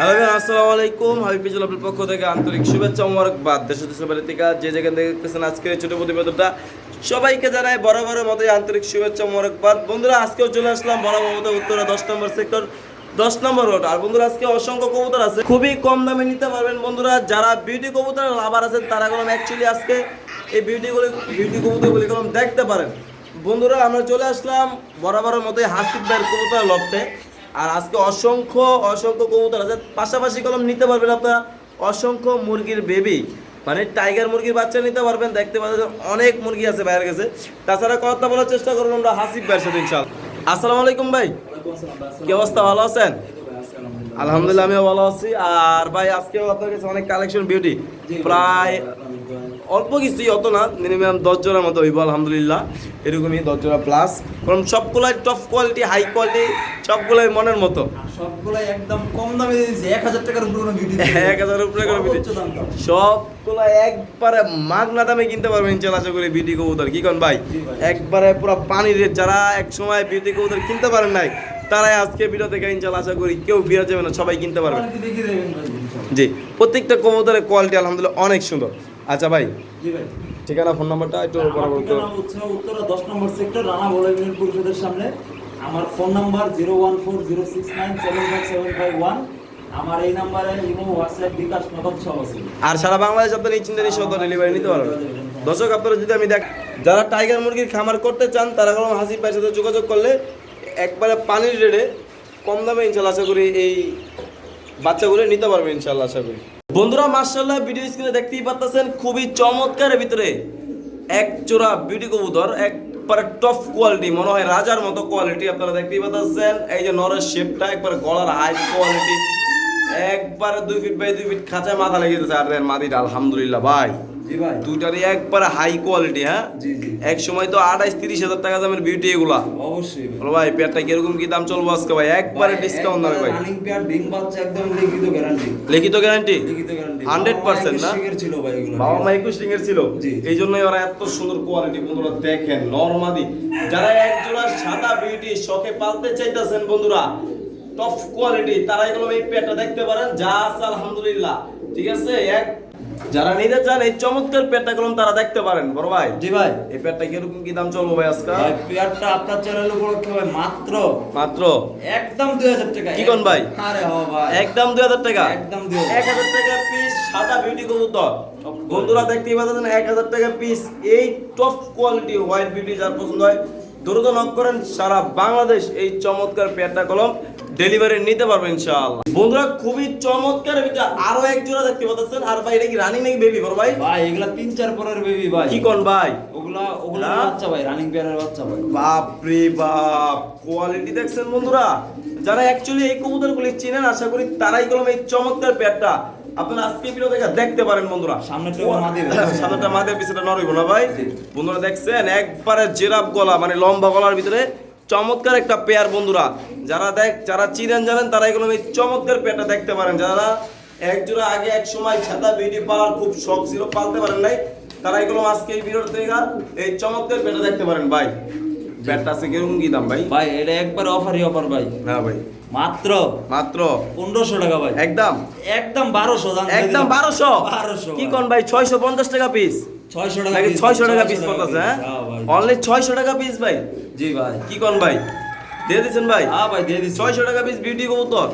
Hello ভাই আসসালামু আলাইকুম হাবিব পিজল আপনার পক্ষ থেকে আন্তরিক শুভেচ্ছা, মোবারকবাদ। দেশ দেশের বাড়ি যে যেখান থেকে দেখতেছেন আজকের ছোট প্রতিবেদনটা, সবাইকে জানাই বরাবরের মতো আন্তরিক শুভেচ্ছা, মোবারকবাদ। বন্ধুরা, আজকেও চলে আসলাম বরাবর মতো উত্তরা দশ নম্বর সেক্টর দশ নম্বর রোড আর বন্ধুরা, আজকে অসংখ্য কবুতর আছে। খুবই কম দামে নিতে পারবেন বন্ধুরা। যারা বিউটি কবুতর লাভার আছেন, তারা কোনো অ্যাকচুয়ালি আজকে এই বিউটিগুলি বিউটি কবুতরগুলি কোনো দেখতে পারেন। বন্ধুরা, আমরা চলে আসলাম বরাবরের মতোই হাসিব ভাইয়ের কবুতর লফটে আর আজকে অসংখ্য অসংখ্য কবুতর আছে। পাশাপাশি কলম নিতে পারবেন আপনারা। অসংখ্য মুরগির বেবি মানে টাইগার মুরগির বাচ্চা নিতে পারবেন। দেখতে পাচ্ছেন অনেক মুরগি আছে বাইরের কাছে। তাছাড়া কথা বলার চেষ্টা করুন আমরা হাসিব ভাইয়ের সাথে ইনশাল আসসালামু আলাইকুম ভাই। কি অবস্থা? ভালো আছেন? আলহামদুলিল্লাহ আমিও ভালো আছি। আর ভাই আজকেও আপনার কাছে অনেক কালেকশন বিউটি প্রায় অল্প কিছুই অত না মিনিমাম দশ জনের মতো হইব আলহামদুলিল্লাহ। এরকমই দশ জোড়া প্লাস কারণ সবগুলাই টপ কোয়ালিটি হাই কোয়ালিটি সবগুলাই মনের মতো। সবগুলাই একদম কম দামে দিয়েছে এক হাজার টাকার উপরে কোনো বিউটি এক হাজার উপরে। সবগুলো একবারে মাগনা দামে কিনতে পারবেন ইনশাল্লাহ আশা করি কবুতর। কি কোন ভাই? একবারে পুরো পানির রেট যারা এক সময় কবুতর কিনতে পারেন নাই তারাই আজকে ভিডিও থেকে ইনশাল্লাহ আশা করি কেউ ফিরে যাবে না সবাই কিনতে পারবে। জি প্রত্যেকটা কবুতরের কোয়ালিটি আলহামদুলিল্লাহ অনেক সুন্দর। আচ্ছা ভাই। ভাই। ঠিকানা ফোন নাম্বারটা একটু বরাবর উত্তরা দশ নম্বর সেক্টর রানা বড় ইউনিয়ন পরিষদের সামনে। আমার phone number zero one four zero six nine seven five seven five one. আমার এই নাম্বারে ইমো হোয়াটসঅ্যাপ বিকাশ নগদ সব আছে। আর সারা বাংলাদেশ আপনার এই চিন্তা নিঃসন্দেহ ডেলিভারি নিতে পারবেন। দর্শক আপনারা যদি আমি দেখ যারা টাইগার মুরগির খামার করতে চান তারা কোনো হাসি ভাইয়ের সাথে যোগাযোগ করলে একবারে পানির রেটে কম দামে ইনশাল্লাহ আশা করি এই বাচ্চাগুলো নিতে পারবে ইনশাল্লাহ আশা করি। বন্ধুরা মার্শাল্লাহ ভিডিও স্ক্রিনে দেখতেই পাচ্ছেন খুবই চমৎকারের ভিতরে এক চোরা বিউটি কবুতর, একবারে টপ কোয়ালিটি মনে হয় রাজার মতো কোয়ালিটি আপনারা দেখতেই পাচ্ছেন এই যে নরের শেপটা একবার গলার হাই কোয়ালিটি একবারে দুই ফিট বাই দুই ফিট খাঁচায় মাথা লেগে যাচ্ছে আর মাদি মাদিটা, আলহামদুলিল্লাহ, ভাই। দুইটারই একবারে হাই কোয়ালিটি হ্যাঁ? এক সময় তো আঠাইশ তিরিশ হাজার টাকা দামের বিউটি এগুলা। অবশ্যই ভাই। পেয়ারটা কীরকম কি দাম চলবো আজকে ভাই? একবারে ডিসকাউন্ট দামে ভাই। রানিং পেয়ার ডিম বাচ্চা একদম লিখিত গ্যারান্টি লিখিত গ্যারান্টি লিখিত গ্যারান্টি 100% না? ছিল ভাই এগুলো। বাবা মা একুশ রিংয়ের ছিল? এই জন্যই ওরা এত সুন্দর কোয়ালিটি বন্ধুরা দেখেন নরমাদি। যারা এক জোড়া সাদা বিউটি শখে পালতে চাইতেছেন বন্ধুরা টপ কোয়ালিটি তারা এগুলো এই পেটটা দেখতে পারেন। যা আছে আলহামদুলিল্লাহ। ঠিক আছে? এক যারা নিতে চান এই চমৎকার পেটটা কলম তারা দেখতে পারেন। বড় ভাই জি ভাই। এই পেটটা কীরকম কি দাম চলবো ভাই আজকে? ভাই পেয়ারটা আপনার চ্যানেল উপলক্ষে ভাই মাত্র মাত্র? একদম দুই হাজার টাকা। কি কোন ভাই? আরে হ ভাই। একদম দুই হাজার টাকা? একদম 2000 এক হাজার টাকা পিস সাদা বিউটি কবুতর। বন্ধুরা দেখতেই পাচ্ছেন এক হাজার টাকা পিস এই টপ কোয়ালিটি হোয়াইট বিউটি যার পছন্দ হয় দ্রুত নক করেন সারা বাংলাদেশ এই চমৎকার পেয়ারটা কলম ডেলিভারি নিতে পারবেন ইনশাআল্লাহ। বন্ধুরা খুবই চমৎকার ভিতরে আরও এক জোড়া দেখতে পাচ্ছেন। আর ভাই এটা কি রানিং নাকি বেবি বড় ভাই? ভাই এগুলা তিন চার পরের বেবি ভাই। কি কোন ভাই? ওগুলা ওগুলা না? বাচ্চা ভাই রানিং পেয়ারের বাচ্চা ভাই। বাপ রে বাপ কোয়ালিটি দেখছেন বন্ধুরা? যারা অ্যাকচুয়ালি এই কবুতরগুলি চিনেন আশা করি তারাই কলম এই চমৎকার পেয়ারটা আপনারা আজকে ভিডিও দেখে দেখতে পারেন বন্ধুরা। সামনেরটা মাদি ভাই। সামনেটা মাদের পিছনে নরইব না ভাই। বন্ধুরা দেখছেন একবারে জেরাপ গলা মানে লম্বা গলার ভিতরে চমৎকার একটা পেয়ার বন্ধুরা। যারা দেখ যারা চিনেন জানেন তারা এগুলো এই চমৎকার পেয়ারটা দেখতে পারেন। যারা এক জোড়া আগে এক সময় ছাতা বিউটি পাওয়ার খুব শখ ছিল পালতে পারেন নাই তারা এগুলো আজকে এই ভিডিওর থেকে এই চমৎকার পেয়ারটা দেখতে পারেন ভাই। ব্যাটটা আছে কীরকম কি দাম ভাই? ভাই এটা একবার অফারই অফার ভাই। হ্যাঁ ভাই। মাত্র? মাত্র? পনেরোশো টাকা ভাই। একদম? একদম বারোশো একদম বারোশো? বারোশো কি কোন ভাই ছয়শো পঞ্চাশ টাকা পিস ছয়শো টাকা ছয়শো টাকা পিস পড়তেছে হ্যাঁ। অনলি ছয়শো টাকা পিস ভাই। জি ভাই। কি কোন ভাই? দিয়ে দিচ্ছেন ভাই? হ্যাঁ ভাই দিয়ে দিচ্ছি ছয়শো টাকা পিস বিউটি কবুতর।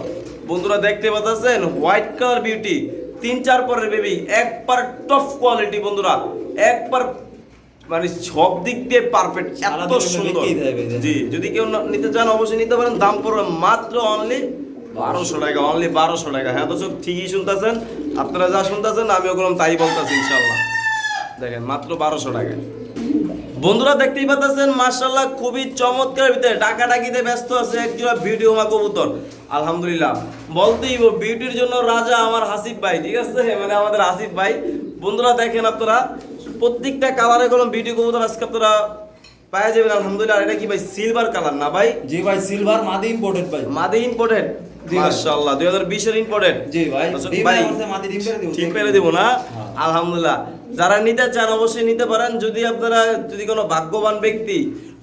বন্ধুরা দেখতে পাচ্ছেন হোয়াইট কালার বিউটি তিন চার পরের বেবি একবার টপ কোয়ালিটি বন্ধুরা। একবার মানে সব দিক দিয়ে পারফেক্ট এত সুন্দর। দেবে। জি যদি কেউ নিতে চান অবশ্যই নিতে পারেন। দাম পড়বে মাত্র অনলি বারোশো টাকা অনলি বারোশো টাকা। হ্যাঁ দর্শক ঠিকই শুনতেছেন। আপনারা যা শুনতেছেন আমি করলাম তাই বলতেছি ইনশাল্লাহ দেখেন মাত্র বারোশো টাকা। বন্ধুরা দেখতেই পাচ্ছেন মার্শাল্লাহ খুবই চমৎকার ভিতরে টাকা ডাকিতে ব্যস্ত আছে একজোড়া ভিডিও মা কবুতর। আলহামদুলিল্লাহ বলতেই বিউটির জন্য রাজা আমার হাসিফ ভাই ঠিক আছে? মানে আমাদের হাসিফ ভাই। বন্ধুরা দেখেন আপনারা প্রত্যেকটা কালারে কোনো বিউটি কবুতর আজকে আপনারা পাওয়া যাবেন আলহামদুলিল্লাহ। এটা কি ভাই সিলভার কালার না ভাই? জি ভাই সিলভার মাদি ইম্পোর্টেড ভাই। মাদি ইম্পোর্টেড মাশাআল্লাহ 2020 এর ইম্পোর্টেড জি ভাই ভাই, মাদি ডিম পেরে দিব ঠিক পেরে দিব না? হ্যাঁ। আলহামদুলিল্লাহ। যারা নিতে চান অবশ্যই নিতে পারেন। যদি আপনারা যদি কোনো ভাগ্যবান ব্যক্তি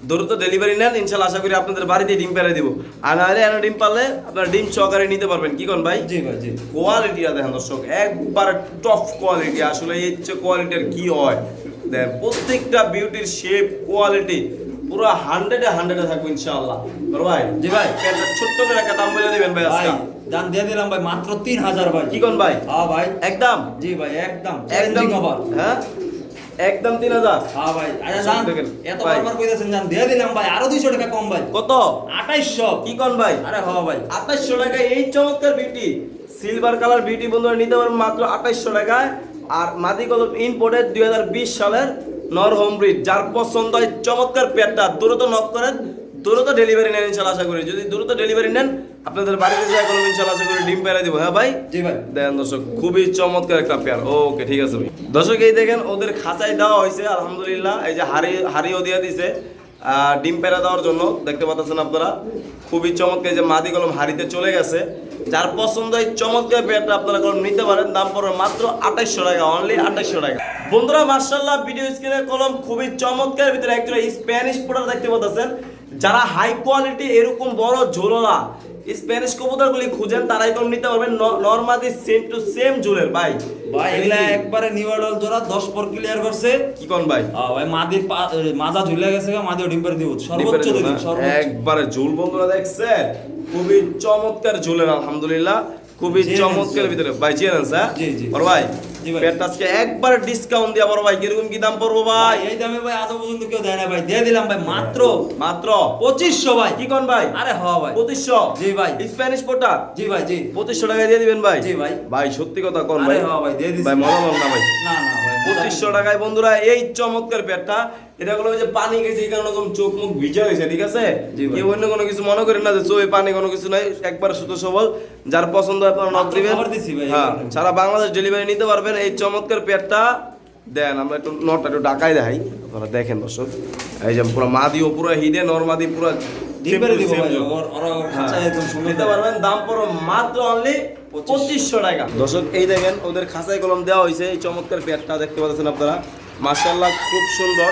দ্রুত ডেলিভারি নেন ইনশাল্লাহ আশা করি আপনাদের বাড়িতে ডিম পেরে দিব। আর নাহলে এনে ডিম পারলে আপনারা ডিম সহকারে নিতে পারবেন। কি কোন ভাই? জি ভাই জি। কোয়ালিটিটা দেখেন দর্শক একবার টপ কোয়ালিটি আসলে এই হচ্ছে কোয়ালিটির কি হয়? দেখেন প্রত্যেকটা বিউটির শেপ কোয়ালিটি পুরো হান্ড্রেডে হান্ড্রেডে থাকবে ইনশাআল্লাহ ভাই জি ভাই। ছোট্ট করে একটা দাম বলে দিবেন ভাই ভাই আজকে দাম দিয়ে দিলাম ভাই মাত্র তিন হাজার ভাই। কি কোন ভাই? হ্যাঁ ভাই। একদম? জি ভাই একদম। একদম হ্যাঁ? একদম তিন হাজার। হ্যাঁ ভাই আচ্ছা জান এত। বারবার কইতেছেন জান দিয়ে দিলাম ভাই আরও 200 টাকা কম ভাই। কত? 2800 কি কোন ভাই? আরে হ ভাই। আঠাইশশো টাকা এই চমৎকার বিউটি সিলভার কালার বিউটি বন্ধুরা নিতে পারবেন মাত্র আঠাশশো টাকায়। আর মাদি কলম ইম্পোর্টেড দুই হাজার বিশ সালের নর হোম ব্রিড যার পছন্দ হয় চমৎকার পেটটা দ্রুত নক করেন। দ্রুত ডেলিভারি নেন ইনশাল্লাহ আশা করি। যদি দ্রুত ডেলিভারি নেন আপনাদের বাড়িতে যা কলম ইনশাল্লাহ আশা করি ডিম পেরে দিব। হ্যাঁ ভাই? জি ভাই। দেখেন দর্শক খুবই চমৎকার একটা পেয়ার। ওকে ঠিক আছে ভাই। দর্শক এই দেখেন ওদের খাঁচায় দেওয়া হয়েছে আলহামদুলিল্লাহ। এই যে হাড়ি হাড়িও দিয়ে দিছে ডিম পেড়া দেওয়ার জন্য দেখতে পাচ্ছেন আপনারা। খুবই চমৎকার যে মাদি কলম হাড়িতে চলে গেছে। যার পছন্দ এই চমৎকার পেয়ারটা আপনারা কলম নিতে পারেন। দাম পড়বে মাত্র আঠাইশশো টাকা অনলি আঠাইশশো টাকা। বন্ধুরা মার্শাল্লাহ ভিডিও স্ক্রিনে কলম খুবই চমৎকার। ভিতরে একজন স্প্যানিশ পোটার দেখতে পাচ্ছেন। যারা হাই কোয়ালিটি এরকম বড় ঝোললা স্প্যানিশ কবুতরগুলি খুঁজেন তারাই এরকম নিতে পারবেন। নর্মালি সেম টু সেম ঝোলের ভাই। ভাই এগুলা একবারে নিউ অর্ডার জোড়া 10 পর ক্লিয়ার করছে। কি কোন ভাই? আ ভাই মাদির পা- মাজা ঝুলে গেছে মাদি ডিম ডিম্পার দিব। সর্বোচ্চ দিন সর্বোচ্চ। একবারে ঝুল বন্ধুরা দেখছে খুবই চমৎকার ঝুলের আলহামদুলিল্লাহ। খুবই চমৎকার ভিতরে। ভাই স্যার। জি, জি। বড় ভাই পেটটা আজকে একবার ডিসকাউন্ট দিয়া বড় ভাই কীরকম কি দাম পড়ব ভাই? ভাই এই দামে ভাই আজ পর্যন্ত কেউ দেয় না ভাই। দিয়ে দিলাম ভাই মাত্র মাত্র পঁচিশশো ভাই। কি কোন ভাই? আরে হ্যাঁ ভাই। পঁচিশশো? জি ভাই। স্প্যানিশ পোটার জি ভাই জি। পঁচিশশো টাকা দিয়ে দিবেন ভাই? জি ভাই। ভাই সত্যি কথা কোন ভাই? হ্যাঁ ভাই দিয়ে দিছি। ভাই মজা না ভাই? না না ভাই। পঁচিশশো টাকায় বন্ধুরা এই চমৎকার পেটটা। এটা হলো যে পানি গেছে এই কারণে চোখ মুখ ভিজা হয়েছে ঠিক আছে? কেউ অন্য কোনো কিছু মনে করেন না যে চোখে পানি কোনো কিছু নাই একবার সুতো সবল। যার পছন্দ হয় আপনারা নক দিবেন। হ্যাঁ সারা বাংলাদেশ ডেলিভারি নিতে পারবেন। এই চমৎকার পেটটা দেন আমরা একটু নটটা একটু ডাকাই দেখাই। আপনারা দেখেন দর্শক। এই যে পুরো মাদিও পুরো হিডে নরমাদি পুরো ডিম্পারে দিব ভাই। ওর ওর খাঁচা একদম সুন্দর নিতে পারবেন দাম পড়ো মাত্র অনলি পঁচিশশো টাকা। দর্শক এই দেখেন ওদের খাঁচায় কলম দেওয়া হয়েছে। এই চমৎকার পেটটা দেখতে পাচ্ছেন আপনারা। মার্শাল্লাহ খুব সুন্দর।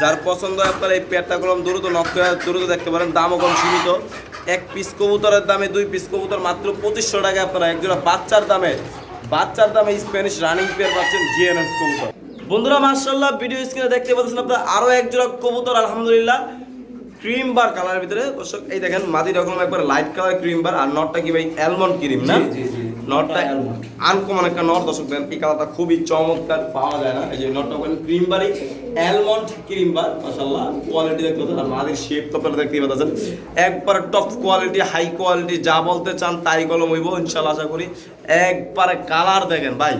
যার পছন্দ হয় আপনারা এই পেটটা কলম দ্রুত নষ্ট দ্রুত দেখতে পারেন। দামও কম সীমিত। এক পিস কবুতরের দামে দুই পিস কবুতর মাত্র পঁচিশশো টাকা আপনারা। একজোড়া বাচ্চার দামে। বাচ্চার দামে স্প্যানিশ রানিং পেয়ার পাচ্ছেন জিএনএস কবুতর। বন্ধুরা মার্শাল্লাহ ভিডিও স্ক্রিনে দেখতে পাচ্ছেন আপনারা আরও এক জোড়া কবুতর আলহামদুলিল্লাহ। ক্রিম বার কালারের ভিতরে এই দেখেন মাদি রকম একবার লাইট কালার ক্রিম বার আর নটটা কি ভাই অ্যালমন্ড ক্রিম না। নটটা আনকমন একটা নট দর্শক দেখেন এই কালারটা খুবই চমৎকার পাওয়া যায় না। এই যে নটটা ওখানে ক্রিম বারই অ্যালমন্ড ক্রিম বার কোয়ালিটি দেখতে পাচ্ছেন। আর মাদির শেপ তো আপনারা দেখতেই পাচ্ছেন। একবার টপ কোয়ালিটি হাই কোয়ালিটি যা বলতে চান তাই কলম হইব ইনশাআল্লাহ আশা করি। একবারে কালার দেখেন ভাই।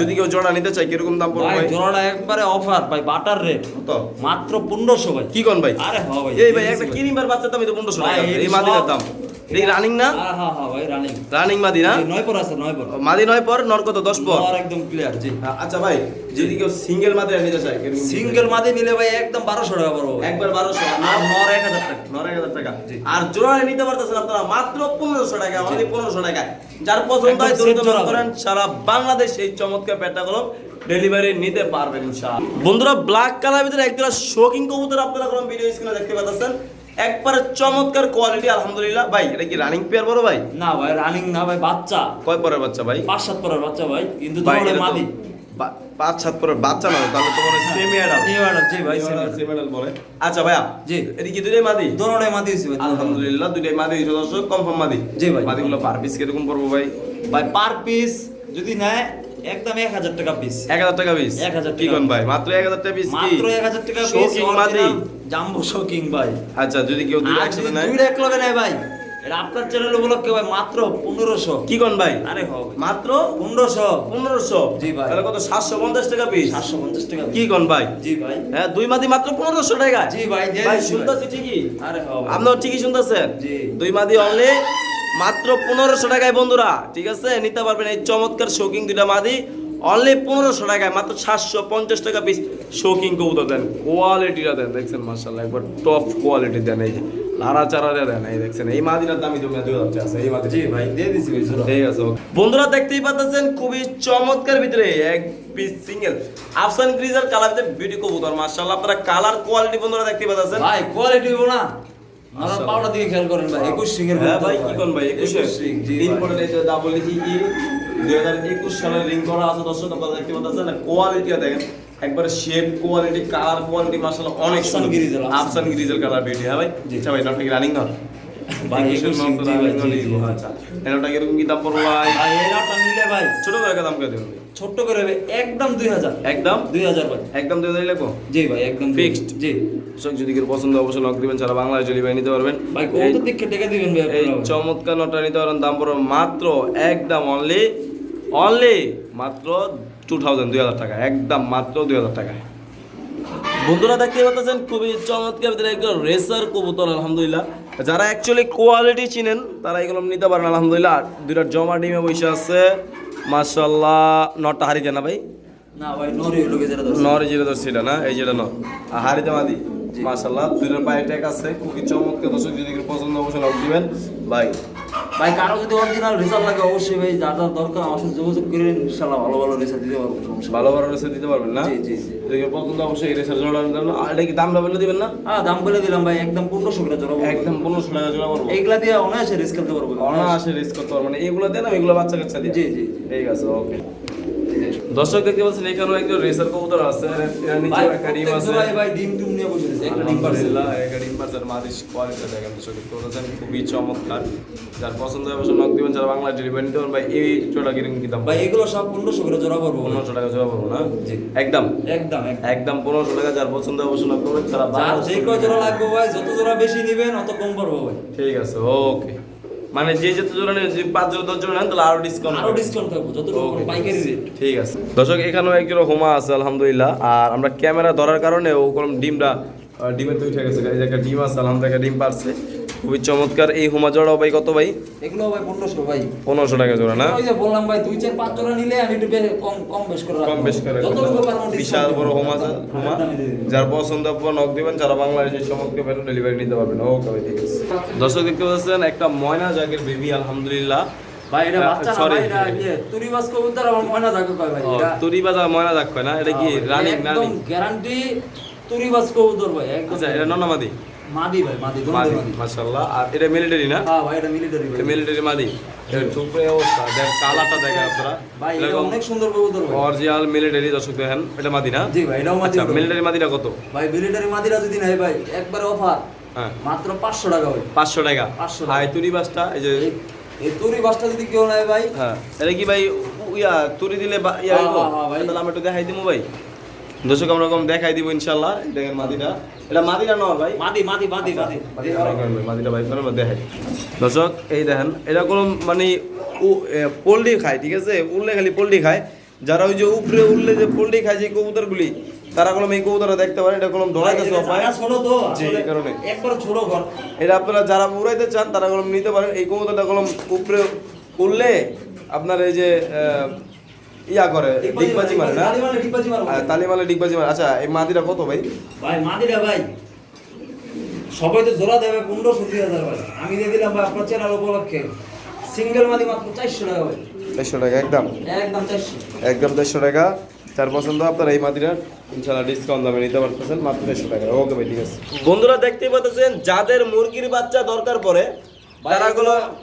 যদি কেউ জোড়া নিতে চায় কীরকম দাম পড়বে ভাই জোড়াটা একবারে অফার ভাই বাটার রেট কত? মাত্র 1500 ভাই। কি কোন ভাই? আরে হ্যাঁ ভাই এই ভাই একটা ক্রিম বার বাচ্চার দাম তো পনেরোশো ভাই, টাকা। এই এই মাদির দাম। এই রানিং না? হ্যাঁ হ্যাঁ হ্যাঁ ভাই রানিং রানিং মাদি না? নয় পর আছে নয় পর। মাদি নয় পর নর কত? দশ পর? আর একদম ক্লিয়ার জি। আচ্ছা ভাই যদি কেউ সিঙ্গেল মাদি নিতে চায় সিঙ্গেল মাদি নিলে ভাই একদম 1200 টাকা পড়বে একবার বারোশো আর নর 1000 টাকা নয় হাজার টাকা। আর জোড়া নিতে পারতেছেন আপনারা মাত্র পনেরোশো টাকা অনলি পনেরোশো টাকা। যার পছন্দ হয় দ্রুত করেন সারা বাংলাদেশ এই চমৎকার পেটাগুলো ডেলিভারি নিতে পারবেন ইনশাআল্লাহ। বন্ধুরা ব্ল্যাক কালার ভিতরে একজোড়া শোকিং কবুতর আপনারা কোনো ভিডিও স্ক্রিনে দেখতে পাচ্ছেন। একবারে চমৎকার কোয়ালিটি আলহামদুলিল্লাহ। ভাই এটা কি রানিং পেয়ার বড় ভাই? না ভাই রানিং না ভাই বাচ্চা। কয় পরের বাচ্চা ভাই? পাঁচ সাত পরের বাচ্চা ভাই কিন্তু দৌড়ে মাদি। পাঁচ সাত পরের বাচ্চা না তাহলে তো মনে সেমি অ্যাডাল্ট নিউ অর্ডার জি ভাই সেমি অ্যাডাল্ট বলে। আচ্ছা ভাইয়া জি। এটা কি দুটোই মাদি? দৌড়ে মাদি হইছে ভাই আলহামদুলিল্লাহ দুটাই মাদি হয়েছে দর্শক কনফার্ম মাদি। জি ভাই। মাদিগুলো পার পিস কীরকম পড়ব ভাই? ভাই পার পিস যদি নেয় একদম 1000 টাকা পিস টাকা পিস 1000 কি কোন ভাই? মাত্র এক হাজার টাকা পিস কি? মাত্র 1000 টাকা পিস শৌখিন মাদি? জাম্বো শোকিং ভাই। আচ্ছা যদি কেউ দুটো একসাথে নেয়? দুইটা এক লগে নেয় ভাই এটা আপনার চ্যানেল উপলক্ষে ভাই মাত্র 1500 কি কোন ভাই? আরে হো মাত্র 1500 পনেরোশো? জি ভাই। তাহলে কত? সাতশো পঞ্চাশ টাকা পিস 750 টাকা কি কোন ভাই? জি ভাই। হ্যাঁ দুই মাদি মাত্র পনেরোশো টাকা। জি ভাই, ভাই শুনতেছি ঠিকই। আরে হো ভাই আপনার ঠিকই শুনতেছেন? জি। দুই মাদি অনলি মাত্র পনেরোশো টাকায় বন্ধুরা ঠিক আছে? নিতে পারবেন এই চমৎকার শৌকিং দুইটা মাদি। অনলি পনেরোশো টাকায় মাত্র সাতশো পঞ্চাশ টাকা পিস শৌকিং কবুতর দেন। কোয়ালিটিটা দেন দেখছেন মার্শাল্লাহ একবার টপ কোয়ালিটি দেন এই যে। লারা চারারে দেন এই দেখছেন এই মাদিনার দামই তুমি দুই হাজার আছে এই মাদিনা জি ভাই দিয়ে দিছি ঠিক আছে বন্ধুরা দেখতেই পাচ্ছেন খুবই চমৎকার ভিতরে এক পিস সিঙ্গেল আফসান গ্রিজার কালার ভিতরে বিউটি কবুতর মাশাআল্লাহ আপনারা কালার কোয়ালিটি বন্ধুরা দেখতে পাচ্ছেন। ভাই কোয়ালিটি না। আমার মাশাআল্লাহ। পাউডার দিকে খেয়াল করেন ভাই 21 সিং এর হ্যাঁ ভাই কি কোন ভাই 21 সিং তিন পরে এটা ডাবল কি কি 2021 সালের রিং করা আছে দর্শক আপনারা দেখতে পাচ্ছেন কোয়ালিটি দেখেন একবারে শেপ কোয়ালিটি কালার কোয়ালিটি মাসাল অনেক আফসান গ্রিজেল, আফসান গ্রিজেল কালার বিউটি হ্যাঁ ভাই। আচ্ছা ভাই কি রানিং ঘর ভাই, 21 সিং, জি ভাই, জি, জি। আচ্ছা এটা কীরকম কি দাম ভাই? ভাই এই নিলে ভাই। ছোট করে দাম করে দেবেন ভাই? করে ভাই একদম 2000 একদম? 2000 ভাই একদম দুই হাজার লাগবো জি ভাই একদম Fixed? জি। দর্শক যদি কেউ পছন্দ অবশ্যই নক দিবেন সারা বাংলাদেশ ডেলিভারি নিতে পারবেন। ভাই কত দিকে টাকা দিবেন ভাই এই চমৎকার নটা নিতে পারেন দাম পড়বে মাত্র একদম অনলি অনলি মাত্র টু থাউজেন্ড দুই হাজার টাকা। একদম মাত্র দুই হাজার টাকায় বন্ধুরা দেখতে পাচ্ছেন খুবই চমৎকার ভিতরে রেসার কবুতর আলহামদুলিল্লাহ। যারা অ্যাকচুয়ালি কোয়ালিটি চিনেন তারা এগুলো নিতে পারেন আলহামদুলিল্লাহ। দুইটা জমা ডিমে বসে আছে মার্শাল্লাহ নটা হারিতে না ভাই? না ভাই নরি ধরছি এটা না? এই যেটা ন আর হারিতে মাদি? জি। মার্শাল্লাহ দুইটার পায়ে ট্যাক আছে। খুবই চমৎকার। দর্শক যদি পছন্দ অবশ্যই নক দিবেন। ভাই ভাই কারও যদি অরিজিনাল রেজাল্ট লাগে অবশ্যই ভাই যার যার দরকার আমার সাথে যোগাযোগ করে ইনশাআল্লাহ ভালো ভালো রেজাল্ট দিতে পারব সমস্যা ভালো ভালো রেজাল্ট দিতে পারবেন না? জি জি জি। যদি পছন্দ অবশ্যই রেসার জোড়া। আর এটা কি দাম বলে দিবেন না? হ্যাঁ দাম বলে দিলাম ভাই একদম পনেরোশো টাকা জোড়া একদম পনেরোশো টাকা জোড়া পড়ব এইগুলা দিয়ে অনায়াসে রিস্ক করতে পারব। অনায়াসে রিস্ক করতে পারব। মানে এগুলো না এগুলো বাচ্চা কাচ্চা দিয়ে জি জি। ঠিক আছে ওকে। দর্শক দেখতে পাচ্ছেন এখানেও একজন রেসার কবুতর আছে এর নিচে একটা ডিম আছে। জোড়ায় ভাই ডিম টুম নিয়ে বসে রয়েছে একটা ডিম পারছে। একটা ডিম পারছে। মাদিস কোয়ালিটি দেখেন দর্শক দেখতে পাচ্ছেন খুবই চমৎকার। যার পছন্দ অবশ্যই নক দিবেন যারা বাংলা ডেলিভারি নিতে পারেন ভাই এই জোড়া কীরকম কি দাম ভাই এগুলো সব পনেরোশো করে জোড়া পারব পনেরোশো টাকা জোড়া পড়ব না? একদম? একদম একদম। পনেরোশো টাকা যার পছন্দ অবশ্যই নক করবেন বাংলা যে কয় জোড়া লাগবে ভাই যত জোড়া বেশি নিবেন অত কম পারব ভাই। ঠিক আছে ওকে। মানে যে যত জনের যদি পাঁচ জন দশ জন নেন তাহলে আরও ডিসকাউন্ট আরও ডিসকাউন্ট থাকব যত. পাইকারি রেট ঠিক আছে। দর্শক এখানেও একজন হোমা আছে আলহামদুলিল্লাহ। আর আমরা ক্যামেরা ধরার কারণে ও কোন ডিমটা ডিমের তো উঠে গেছে। একটা ডিম আছে আলহামদুলিল্লাহ একটা ডিম পারছে। খুবই চমৎকার। এই হোমা জোড়াও ভাই কত ভাই? এগুলো ভাই পনেরোশো ভাই। পনেরোশো টাকা জোড়া না? ওই যে বললাম ভাই দুই চার পাঁচ জোড়া নিলে আমি একটু কম কম বেশ করে রাখব। কম বেশ করে বিশাল বড় হোমা আছে হোমা। যার পছন্দ হবে নক দিবেন যারা বাংলাদেশের চমৎকার ভ্যালু ডেলিভারি নিতে পারবেন। ওকে ভাই ঠিক আছে। দর্শক দেখতে পাচ্ছেন একটা ময়না জাগের বেবি আলহামদুলিল্লাহ। ভাই এটা বাচ্চা না ভাই এটা ইয়ে তুরিবাস কবুতর আমার ময়না থাকে কয় ভাই এটা? ময়না জাগ কয় না? এটা কি রানিং একদম রানিং গ্যারান্টি তুরিবাস কবুতর ভাই একদম আচ্ছা এটা ননামাদি মাদি ভাই মাদি মাদি মাদি মাদি। মাশাআল্লাহ। আর এটা মিলিটারি না? হ্যাঁ ভাই এটা মিলিটারি ভাই। মিলিটারি মাদি। এটা টুকরে অবস্থা। দেখ কালারটা দেখেন আপনারা। ভাই এটা অনেক সুন্দর কবুতর ভাই। অরিজিনাল মিলিটারি দর্শক দেখেন এটা মাদি না? জি ভাই এটাও মাদি আচ্ছা মিলিটারি মাদিটা কত? ভাই মিলিটারি মাদিরা যদি নাই ভাই একবারে অফার হ্যাঁ। মাত্র পাঁচশো টাকা ভাই। টাকা? 500 টাকা। আর এই তুরি বাসটা এই যে এই- এই তুরি বাসটা যদি কেউ নেয় ভাই। হ্যাঁ। এটা কি ভাই ইয়া তুরি দিলে ইয়া হইব? ভাই। তাহলে আমি একটু দেখাই দিবো ভাই। দর্শক আমরা কম দেখাই দিব ইনশাল্লাহ। দেখেন মাদিটা এটা মাদিটা নর ভাই। মাদি মাদি মাদি মাদি। মাদিটা ভাই আমরা দেখাই। দর্শক এই দেখেন এটা কোনো মানে পোল্ট্রি খায় ঠিক আছে? উল্লে খালি পোল্ট্রি খায়। যারা ওই যে উপরে উল্লে যে পোল্ট্রি খায় যে কবুতরগুলি তারা কোনো এই কবুতরটা দেখতে পারে এটা কোনো ধরাইতে পায় জায়গা ছোট তো এই কারণে। একবারে ছোট ঘর। এটা আপনারা যারা উড়াইতে চান তারা কলম নিতে পারেন। এই কবুতরটা কলম উপরে উঠলে আপনার এই যে ইয়া করে ডিগবাজি মারে না? তালি মারলে ডিগবাজি মারে। আচ্ছা এই মাদিটা কত ভাই? ভাই মাদিরা ভাই সবাই তো জোড়া দেবে পনেরোশো দুই হাজার ভাই। আমি দিয়ে দিলাম ভাই আপনার চ্যানেল উপলক্ষে। সিঙ্গেল মাদি মাত্র চারশো টাকা ভাই। চারশো টাকা একদম? একদম চারশো। একদম চারশো টাকা। যার পছন্দ আপনার এই মাদিটার ইনশাল্লাহ ডিসকাউন্ট দামে নিতে পারতেছেন মাত্র দেড়শো টাকা। ওকে ভাই ঠিক আছে। বন্ধুরা দেখতেই পাচ্ছেন যাদের মুরগির বাচ্চা দরকার পড়ে তারা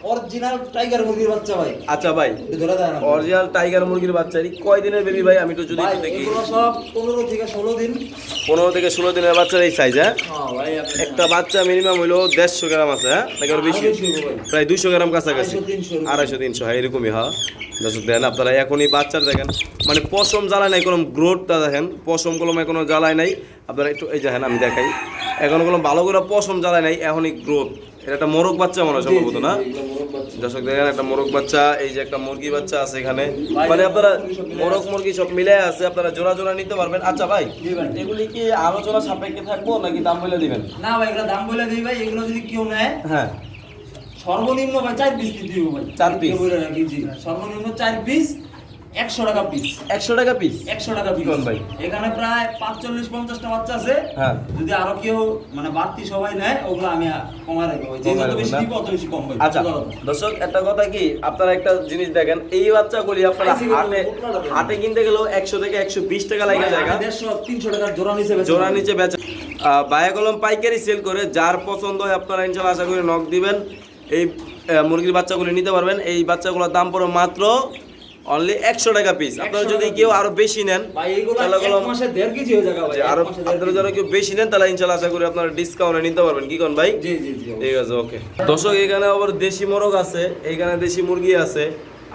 অরিজিনাল টাইগার মুরগির বাচ্চা ভাই। আচ্ছা ভাই ধরে দেয় অরিজিনাল টাইগার মুরগির বাচ্চা এই কয় দিনের বেবি ভাই? আমি তো যদি দেখি। এগুলো সব পনেরো থেকে দিন। দিনের বাচ্চার এই সাইজ হ্যাঁ? হ্যাঁ ভাই একটা বাচ্চা মিনিমাম গ্রাম আছে হ্যাঁ? নাকি আরও বেশি। প্রায় দুইশো গ্রাম কাছাকাছি। হ্যাঁ এরকমই হ্যাঁ। দর্শক আপনারা এখনই বাচ্চার দেখেন। মানে পশম জ্বালায় নাই কোনো গ্রোথটা দেখেন। পশম কলম এখনও জ্বালায় নাই। আপনারা একটু এই দেখেন আমি দেখাই। এখন কোনো ভালো করে পশম জ্বালায় নাই এখনই গ্রোথ এটা একটা মোরগ বাচ্চা মনে হয় সম্ভবত না। দর্শক দেখেন একটা মোরগ বাচ্চা এই যে একটা মুরগি বাচ্চা আছে এখানে। মানে আপনারা মোরগ। মুরগি সব মিলে আছে আপনারা জোড়া জোড়া নিতে পারবেন। আচ্ছা ভাই এগুলি কি আলোচনা সাপেক্ষে থাকব নাকি দাম বলে দিবেন? না ভাই এগুলো দাম বলে দিই ভাই এগুলো যদি কেউ নেয় হ্যাঁ। সর্বনিম্ন ভাই চার পিস দিব ভাই। চার জি সর্বনিম্ন চার পিস একশো টাকা পিস একশো টাকা পিস একশো টাকা পিস ভাই? এখানে প্রায় পাঁচচল্লিশ পঞ্চাশটা বাচ্চা আছে। হ্যাঁ। যদি আরও কেউ মানে বাড়তি সবাই নেয় ওগুলো আমি কমায় রাখব। যে যত বেশি দিব বেশি কম পাই আচ্ছা দর্শক একটা কথা কি? আপনারা একটা জিনিস দেখেন এই বাচ্চাগুলি আপনারা হাটে হাটে কিনতে গেলেও একশো থেকে একশো বিশ টাকা লাগে জায়গা। দেড়শো তিনশো টাকার জোড়া নিচে জোড়া। নিচে বেচে। আহ, বায়া কলম পাইকারি সেল করে যার পছন্দ হয় আপনারা ইনশাল্লাহ আশা করি নক দিবেন। এই মুরগির বাচ্চাগুলি নিতে পারবেন। এই বাচ্চাগুলোর দাম পড়ে মাত্র অনলি একশো টাকা পিস আপনারা যদি কেউ আরও বেশি নেন আরও আপনারা যারা কেউ বেশি নেন তাহলে ইনশাল্লাহ আশা করি আপনারা ডিসকাউন্টে নিতে পারবেন। কি কোন ভাই? ঠিক আছে ওকে দর্শক এখানে আবার দেশি মোরগ আছে এখানে দেশি মুরগি আছে।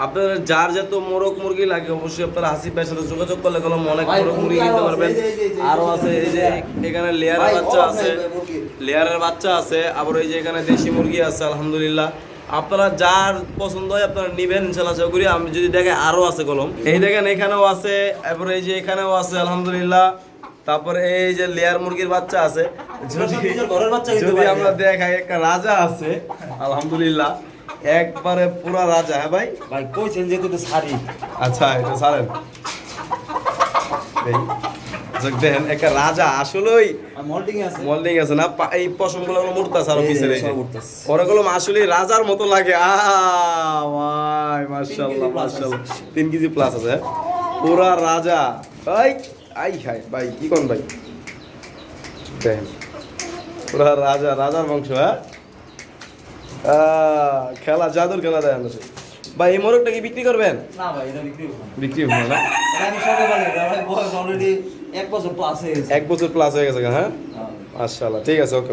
আপনাদের যার যত মোরগ মুরগি লাগে অবশ্যই আপনারা হাসি পায়ের সাথে যোগাযোগ করলে কলম অনেক মোরগ মুরগি কিনতে পারবেন আছে, এই যে, এই যে, আরও আছে এই যে এখানে লেয়ারের বাচ্চা আছে। লেয়ারের বাচ্চা আছে আবার এই যে এখানে দেশি মুরগি আছে আলহামদুলিল্লাহ। আপনারা যার পছন্দ হয় আপনারা নিবেন ইনশাল্লাহ আশা করি। আমি যদি দেখে আরও আছে কলম। এই দেখেন এখানেও আছে এরপরে এই যে এখানেও আছে আলহামদুলিল্লাহ। তারপরে এই যে লেয়ার মুরগির বাচ্চা আছে। যদি আমরা দেখাই একটা রাজা আছে আলহামদুলিল্লাহ। একবারে পুরা রাজা হ্যাঁ ভাই? ভাই কইছেন যেহেতু তো শাড়ি। আচ্ছা এটা যাক দেখেন একটা রাজা আসলেই মল্টিং আছে। মল্ডিং আছে না? এই পশমগুলো মুড়তাছে আরও পিছনে। ওরাগুলো রাজার মতো লাগে। আ ভাই মাশাআল্লাহ মাশাআল্লাহ। তিন কেজি প্লাস আছে হ্যাঁ? পুরা রাজা। ভাই আই হাই ভাই কি কোন ভাই? দেখেন পুরা রাজা রাজার বংশ হ্যাঁ? আহ, খেলা জাদুর খেলা দেয় ভাই এই মোরগটা কি বিক্রি করবেন? না ভাই এটা বিক্রি। বিক্রি হবে না এক বছর প্লাস হয়ে গেছে। এক বছর প্লাস হয়ে গেছে হ্যাঁ? হ্যাঁ। মাশাআল্লাহ ঠিক আছে ওকে